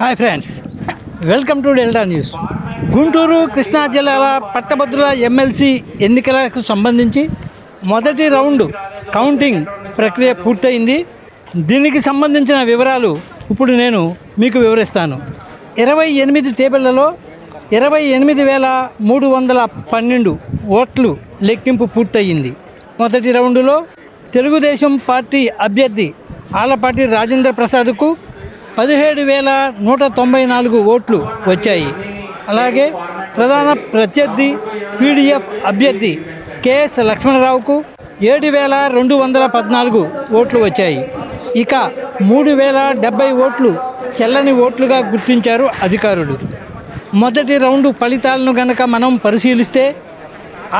Hi friends welcome to Delta news Guntur Krishna జిల్లాల పట్టభద్రుల MLC ఎన్నికలకు సంబంధించి మొదటి రౌండ్ కౌంటింగ్ ప్రక్రియ పూర్తయింది. దీనికి సంబంధించిన వివరాలు ఇప్పుడు నేను మీకు వివరిస్తాను. ఇరవై ఎనిమిది టేబుళ్ళలో ఇరవై ఎనిమిది వేల మూడు వందల పన్నెండు ఓట్లు లెక్కింపు పూర్తయింది. మొదటి రౌండులో తెలుగుదేశం పార్టీ అభ్యర్థి ఆలపాటి రాజేంద్ర ప్రసాద్కు పదిహేడు వేల నూట తొంభై నాలుగు ఓట్లు వచ్చాయి. అలాగే ప్రధాన ప్రత్యర్థి పీడిఎఫ్ అభ్యర్థి కెఎస్ లక్ష్మణరావుకు ఏడు వేల రెండు వందల పద్నాలుగు ఓట్లు వచ్చాయి. ఇక మూడు వేల డెబ్బై ఓట్లు చెల్లని ఓట్లుగా గుర్తించారు అధికారులు. మొదటి రౌండ్ ఫలితాలను గనక మనం పరిశీలిస్తే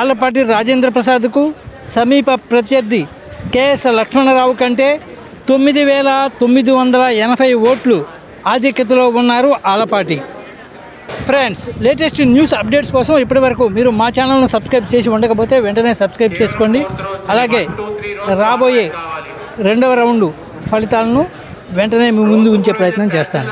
ఆలపాటి రాజేంద్ర ప్రసాద్కు సమీప ప్రత్యర్థి కెఎస్ లక్ష్మణరావు కంటే తొమ్మిది వేల తొమ్మిది వందల ఎనభై ఓట్లు ఆధిక్యతలో ఉన్నారు Alapati. Friends latest news updates కోసం ఇప్పటివరకు మీరు మా ఛానల్ను సబ్స్క్రైబ్ చేసి ఉండకపోతే వెంటనే సబ్స్క్రైబ్ చేసుకోండి. అలాగే రాబోయే రెండవ రౌండ్ ఫలితాలను వెంటనే మీ ముందు ఉంచే ప్రయత్నం చేస్తాను.